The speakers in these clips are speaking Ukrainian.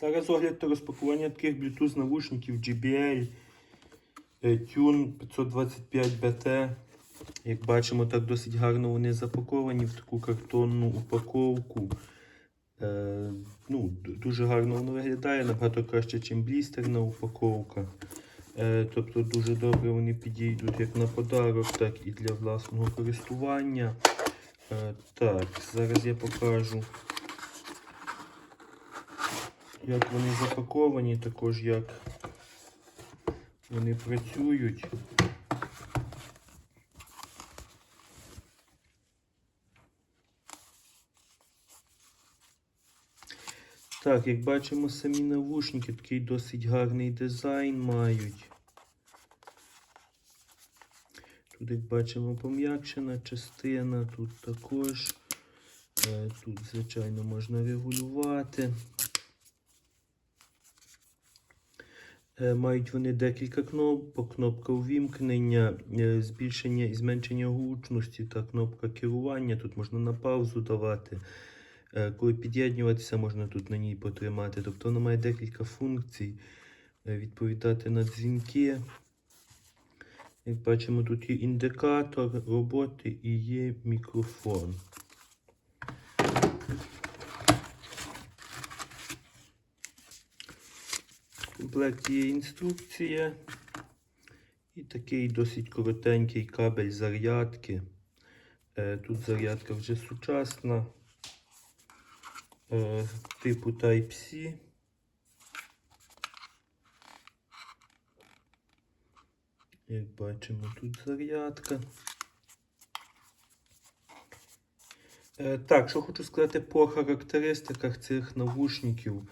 Зараз огляд та розпакування таких Bluetooth навушників JBL е, Tune 525BT. Як бачимо, так досить гарно вони запаковані в таку картонну упаковку. Е, ну, дуже гарно воно виглядає, набагато краще, ніж блістерна упаковка. Е, тобто дуже добре вони підійдуть як на подарок, так і для власного користування. Е, так, зараз я покажу, як вони запаковані, також як вони працюють. Так, як бачимо, самі навушники такий досить гарний дизайн мають. Тут, як бачимо, пом'якшена частина, тут також. Е, Тут, звичайно, можна регулювати. Е, Мають вони декілька кнопок. Кнопка увімкнення, е, збільшення і зменшення гучності та кнопка керування. Тут можна на паузу давати. Е, Коли під'єднюватися, можна тут на ній потримати. Тобто вона має декілька функцій. Е, Відповідати на дзвінки. Як бачимо, тут є індикатор роботи і є мікрофон. Комплекті є інструкція і такий досить коротенький кабель зарядки. Е, Тут зарядка вже сучасна, е, типу Type-C. Як бачимо, тут зарядка. Е, Так, що хочу сказати по характеристиках цих навушників.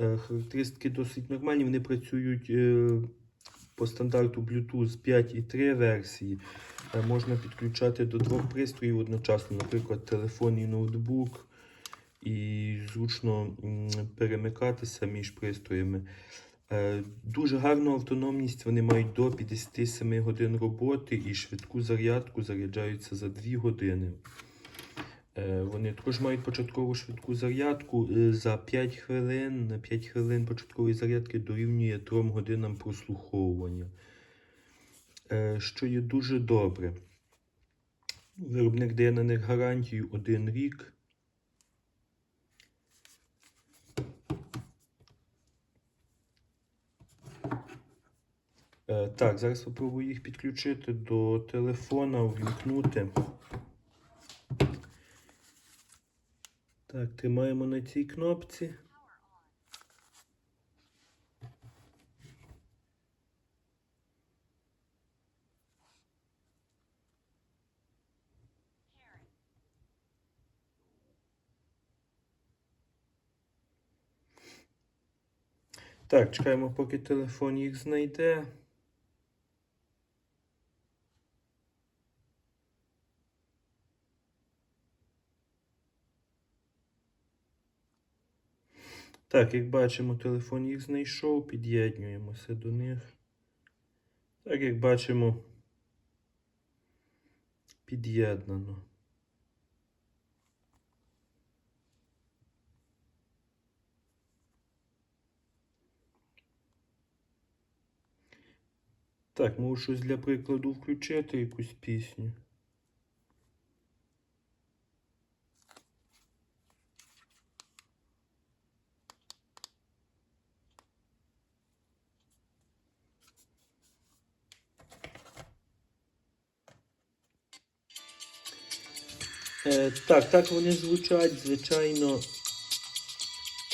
Е, Характеристики досить нормальні. Вони працюють е, по стандарту Bluetooth 5.3 версії. Е, Можна підключати до двох пристроїв одночасно, наприклад, телефон і ноутбук, і зручно перемикатися між пристроями. Дуже гарну автономність вони мають до 57 годин роботи і швидку зарядку заряджаються за 2 години. Е, Вони також мають початкову швидку зарядку е, за 5 хвилин. 5 хвилин початкової зарядки дорівнює 3 годинам прослуховування. Е, Що є дуже добре. Виробник дає на них гарантію 1 рік. Так, зараз спробую їх підключити до телефона, увімкнути. Так, тримаємо на цій кнопці. Так, чекаємо, поки телефон їх знайде. Так, як бачимо, телефон їх знайшов, під'єднуємося до них. Так, як бачимо, під'єднано. Так, можу щось для прикладу включити якусь пісню. Е, так, так вони звучать, звичайно.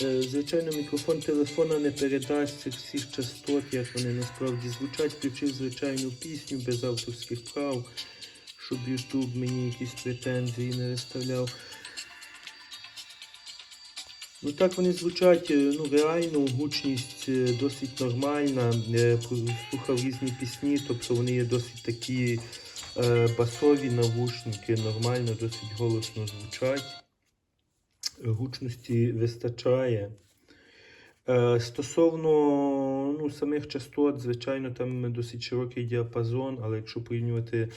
Е, звичайно, мікрофон телефона не передасть цих всіх частот, як вони насправді звучать. Включив звичайну пісню без авторських прав, щоб YouTube мені якісь претензії не виставляв. Ну так вони звучать, е, ну реально гучність досить нормальна. Слухав різні пісні, тобто вони є досить такі басові навушники, нормально, досить голосно звучать. Гучності вистачає. Е, Стосовно ну, самих частот, звичайно, там досить широкий діапазон, але якщо порівнювати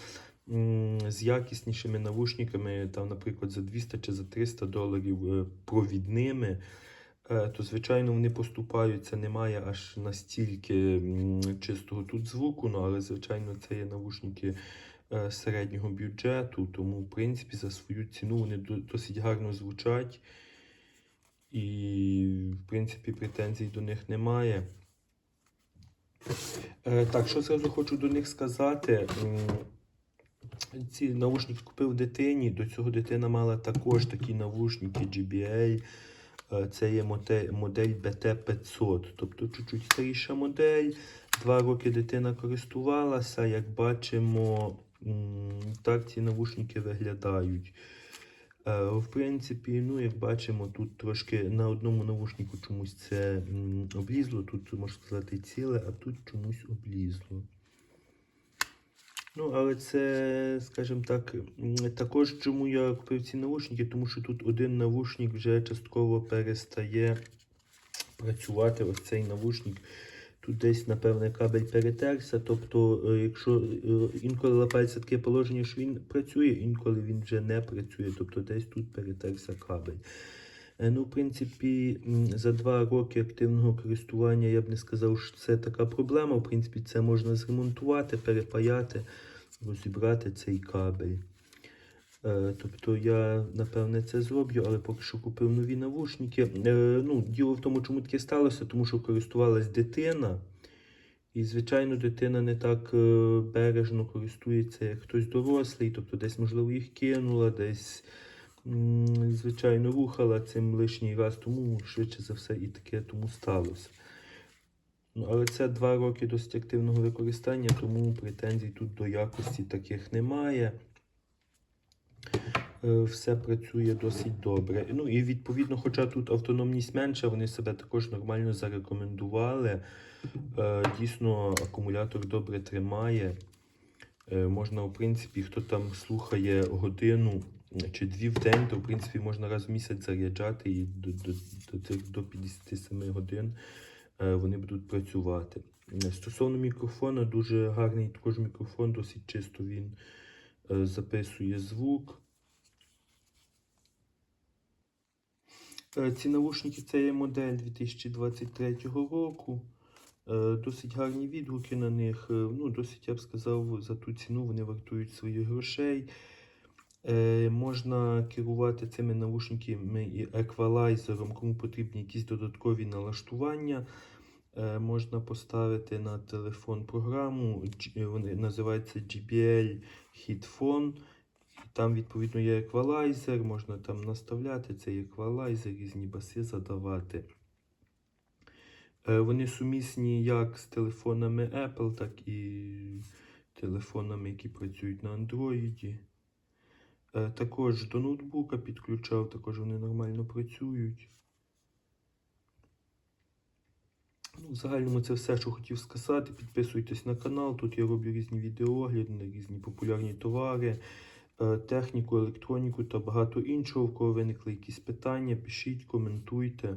з якіснішими навушниками, там, наприклад, за 200 чи за 300 доларів е, провідними, е, то звичайно вони поступаються, немає аж настільки чистого тут звуку, ну, але звичайно це є навушники е, середнього бюджету, тому в принципі за свою ціну вони досить гарно звучать. І, в принципі, претензій до них немає. Е, так, що зразу хочу до них сказати. Ці навушники купив дитині. До цього дитина мала також такі навушники JBL. Е, Це є модель, модель BT500, тобто чуть-чуть старіша модель. Два роки дитина користувалася. Як бачимо, так ці навушники виглядають. Е, В принципі, ну, як бачимо, тут трошки на одному навушнику чомусь це облізло, тут можна сказати ціле, а тут чомусь облізло. Ну, але це, скажімо так, також чому я купив ці навушники, тому що тут один навушник вже частково перестає працювати. Ось цей навушник. Тут десь, напевне, кабель перетерся. Тобто, е, якщо е, інколи лапається таке положення, що він працює, інколи він вже не працює. Тобто десь тут перетерся кабель. Е, Ну, в принципі, за два роки активного користування я б не сказав, що це така проблема. В принципі, це можна зремонтувати, перепаяти, розібрати цей кабель. Е, Тобто я, напевне, це зроблю, але поки що купив нові навушники. Е, Ну, діло в тому, чому таке сталося, тому що користувалась дитина. І, звичайно, дитина не так е, бережно користується, як хтось дорослий, тобто десь, можливо, їх кинула, десь, звичайно, рухала цим лишній раз, тому швидше за все і таке тому сталося. Ну, але це два роки досить активного використання, тому претензій тут до якості таких немає. Е, Все працює досить добре. Ну і відповідно, хоча тут автономність менша, вони себе також нормально зарекомендували. Е, Дійсно, акумулятор добре тримає. Е, Можна, в принципі, хто там слухає годину чи дві в день, то в принципі можна раз в місяць заряджати і до, до, до, цих до 57 годин вони будуть працювати. Стосовно мікрофона, дуже гарний також мікрофон, досить чисто він записує звук. Е, Ці навушники це є модель 2023 року. Е, Досить гарні відгуки на них. Е, Ну, досить, я б сказав, за ту ціну вони вартують своїх грошей. Е, Можна керувати цими навушниками і еквалайзером, кому потрібні якісь додаткові налаштування. Е, Можна поставити на телефон програму, е, вони називаються JBL Headphone. Там, відповідно, є еквалайзер, можна там наставляти цей еквалайзер, різні баси задавати. Е, Вони сумісні як з телефонами Apple, так і телефонами, які працюють на Android. Також до ноутбука підключав, також вони нормально працюють. Ну, в загальному це все, що хотів сказати. Підписуйтесь на канал. Тут я роблю різні відеоогляди на різні популярні товари, е, техніку, електроніку та багато іншого. В кого виникли якісь питання, пишіть, коментуйте.